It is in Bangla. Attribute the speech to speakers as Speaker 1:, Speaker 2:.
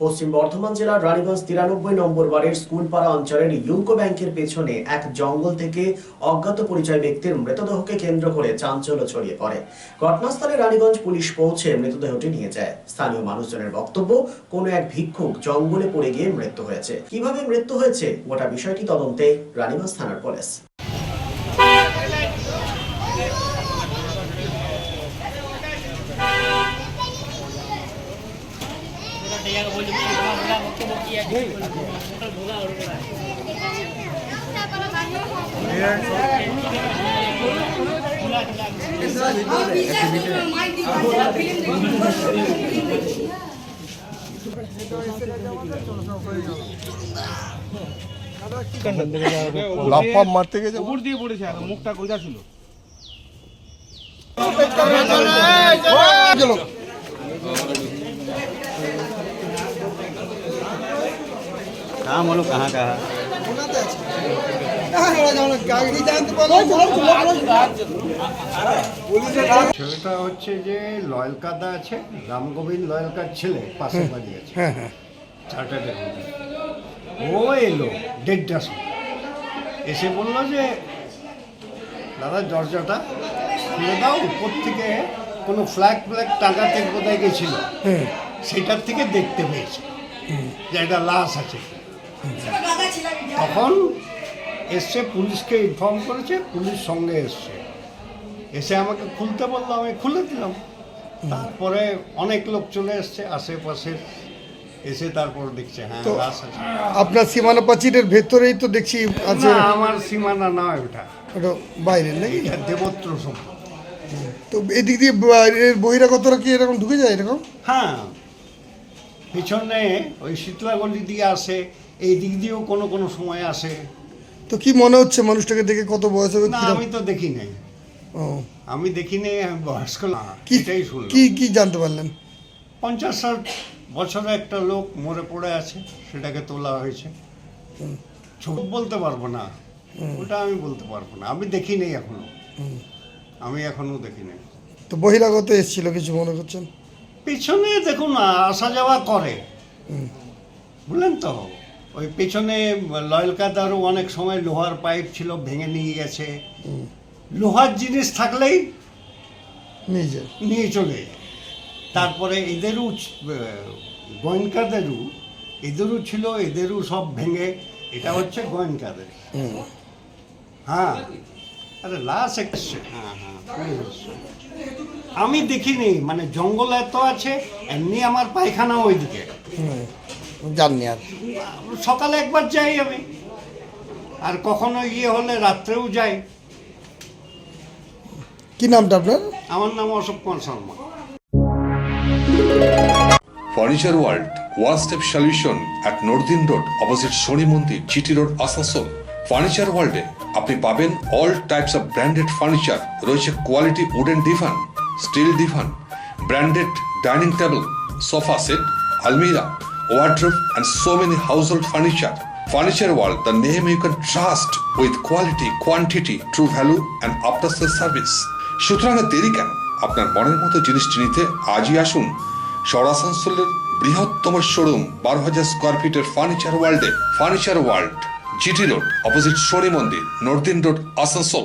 Speaker 1: পশ্চিম বর্ধমান জেলার রানীগঞ্জ তিরানব্বই নম্বর ওয়ার্ডের স্কুলপাড়া অঞ্চলের ইউকো ব্যাংকের পেছনে এক জঙ্গল থেকে অজ্ঞাত পরিচয় ব্যক্তির মৃতদেহকে কেন্দ্র করে চাঞ্চল্য ছড়িয়ে পড়ে। ঘটনাস্থলে রানীগঞ্জ পুলিশ পৌঁছে মৃতদেহটি নিয়ে যায়। স্থানীয় মানুষজনের বক্তব্য, কোনো এক ভিক্ষুক জঙ্গলে পড়ে গিয়ে মৃত্যু হয়েছে। কীভাবে মৃত্যু হয়েছে, গোটা বিষয়টি তদন্তে রানীগঞ্জ থানার পুলিশ।
Speaker 2: লাফা মারতে গেছে
Speaker 3: উপর দিয়ে পড়েছে মুখটা গোজা ছিল
Speaker 2: গেল
Speaker 4: कहाँ बोलो कहाँ कहाँ
Speaker 5: ছেলেটা হচ্ছে যে লয়েল কাদা আছে রামগোবিন্দ লয়েল কার ছেলে পাশে বাড়ি আছে
Speaker 2: হ্যাঁ হ্যাঁ
Speaker 5: চার্টার্ড অ্যাকাউন্টেন্ট ও এলো দেড়টার সময় এসে বললো যে দাদা দরজাটা খুলে দাও উপর থেকে কোনো ফ্ল্যাগ ফ্ল্যাগ টাকাতে কোথায় গেছিল
Speaker 2: হ্যাঁ
Speaker 5: সেটার থেকে দেখতে পেয়েছে যে একটা লাশ আছে তখন এসছে পুলিশকে ইনফর্ম করেছে পুলিশ সঙ্গে এসছে। এসে আমাকে খুলতে বলল আমি খুলে দিলাম। তারপরে অনেক লোক চলে এসছে আশেপাশে এসে তারপর দেখছে হ্যাঁ
Speaker 2: তো
Speaker 5: লাশ আছে।
Speaker 2: আপনার সীমানা প্রাচীরের ভেতরেই তো দেখছি আছে।
Speaker 5: না আমার সীমানা নয় ওটা
Speaker 2: ওটা বাইরে নাকি?
Speaker 5: এটা দেবত্র সম্পদ
Speaker 2: তো এদিক দিয়ে বাইরের বহিরাগতরা কি এরকম ঢুকে যায় এরকম?
Speaker 5: হ্যাঁ পিছনে ওই শীতলাগলি দিয়ে আসে এই দিক দিয়েও কোনো কোনো সময় আসে।
Speaker 2: তো কি মনে হচ্ছে মানুষটাকে দেখে কত বয়স হবে?
Speaker 5: না আমি তো দেখি নাই।
Speaker 2: ও।
Speaker 5: আমি দেখিনি আমি বয়স্ক না
Speaker 2: কি
Speaker 5: এটাই শুনলাম।
Speaker 2: কি কি জানতে পারলেন?
Speaker 5: পঞ্চাশ ষাট বছরে একটা লোক মরে পড়ে আছে সেটাকে তোলা হয়েছে। ছবি বলতে পারব না ওটা আমি বলতে পারব না আমি দেখি নেই এখনও। আমি এখনও দেখি নাই।
Speaker 2: তো বহিরাগত এসেছিল কিছু মনে করছেন?
Speaker 5: পেছনে দেখুন আসা যাওয়া করে। বুঝলেন তো? ওই পেছনে লয়েল কাদারও অনেক সময় লোহার পাইপ ছিল ভেঙে নিয়ে গেছে। লোহার জিনিস থাকলেই
Speaker 2: নিয়ে
Speaker 5: নিয়ে চলে। তারপরে এদেরও গোয়েনকাদেরও এদেরও ছিল এদেরও সব ভেঙে এটা হচ্ছে গোয়েনকাদের হ্যাঁ। আরে লাস্ট হ্যাঁ হ্যাঁ। এসছে। আমি দেখিনি মানে জঙ্গল এত আছে এমনি আমার পায়খানা ওইদিকে।
Speaker 2: হুম, জাননি আর।
Speaker 5: সকালে একবার যাই আমি। আর কখনো ইয়ে হলে রাত্রেও যাই।
Speaker 2: কি নামটা আপনার?
Speaker 5: আমার নাম Ashok Kumar Sharma.
Speaker 6: Furniture world one step solution at northern road opposite Shani মন্দির জিটি রোড আসানসোল ফার্নিচার ওয়ার্ল্ডে আপনি পাবেন all types of branded furniture রয়েছে quality wooden divan steel divan branded dining table sofa set আলমিরা wardrobe and so many household furniture. Furniture World, the name you can trust with quality, quantity, true value and after sales service. সুতরাং দেরি কেন আপনার মনের মতো জিনিসটি নিতে আজই আসুন সরাসানসোলের বৃহত্তম শোরুম বারো হাজার স্কোয়ার ফিটের ফার্নিচার ওয়ার্ল্ডে furniture world GT road opposite Shani মন্দির নর্দিন রোড আসানসোল